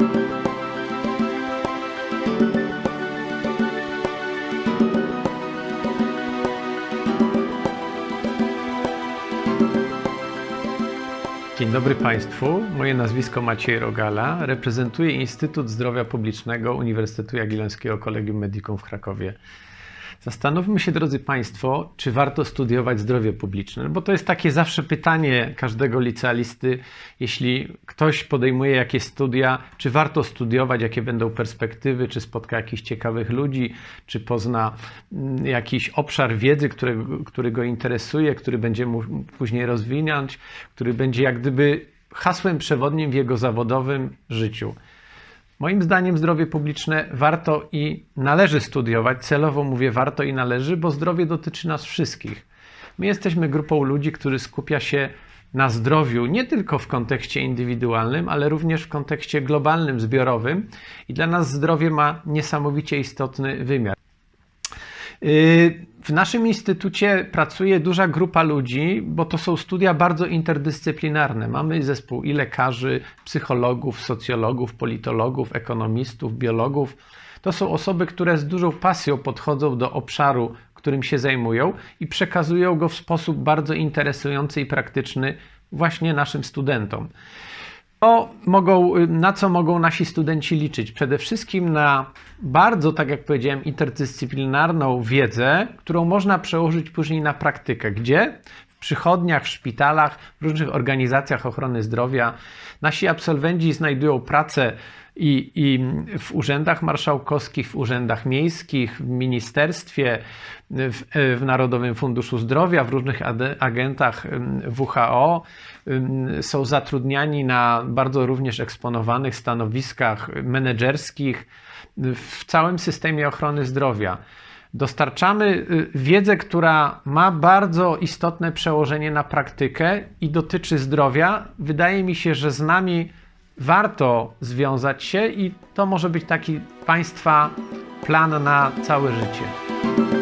Dzień dobry Państwu. Moje nazwisko Maciej Rogala. Reprezentuję Instytut Zdrowia Publicznego Uniwersytetu Jagiellońskiego Kolegium Medicum w Krakowie. Zastanówmy się, drodzy Państwo, czy warto studiować zdrowie publiczne, bo to jest takie zawsze pytanie każdego licealisty, jeśli ktoś podejmuje jakieś studia, czy warto studiować, jakie będą perspektywy, czy spotka jakichś ciekawych ludzi, czy pozna mm, jakiś obszar wiedzy, który, który go interesuje, który będzie mu później rozwinąć, który będzie jak gdyby hasłem przewodnim w jego zawodowym życiu. Moim zdaniem zdrowie publiczne warto i należy studiować. Celowo mówię warto i należy, bo zdrowie dotyczy nas wszystkich. My jesteśmy grupą ludzi, który skupia się na zdrowiu nie tylko w kontekście indywidualnym, ale również w kontekście globalnym, zbiorowym i dla nas zdrowie ma niesamowicie istotny wymiar. Yy, W naszym instytucie pracuje duża grupa ludzi, bo to są studia bardzo interdyscyplinarne. Mamy zespół i lekarzy, psychologów, socjologów, politologów, ekonomistów, biologów. To są osoby, które z dużą pasją podchodzą do obszaru, którym się zajmują i przekazują go w sposób bardzo interesujący i praktyczny właśnie naszym studentom. Mogą, na co mogą nasi studenci liczyć? Przede wszystkim na bardzo, tak jak powiedziałem, interdyscyplinarną wiedzę, którą można przełożyć później na praktykę. Gdzie? Przychodniach, w szpitalach, w różnych organizacjach ochrony zdrowia. Nasi absolwenci znajdują pracę i, i w urzędach marszałkowskich, w urzędach miejskich, w ministerstwie, w, w Narodowym Funduszu Zdrowia, w różnych agentach WHO. Są zatrudniani na bardzo również eksponowanych stanowiskach menedżerskich w całym systemie ochrony zdrowia. Dostarczamy y, wiedzę, która ma bardzo istotne przełożenie na praktykę i dotyczy zdrowia. Wydaje mi się, że z nami warto związać się i to może być taki Państwa plan na całe życie.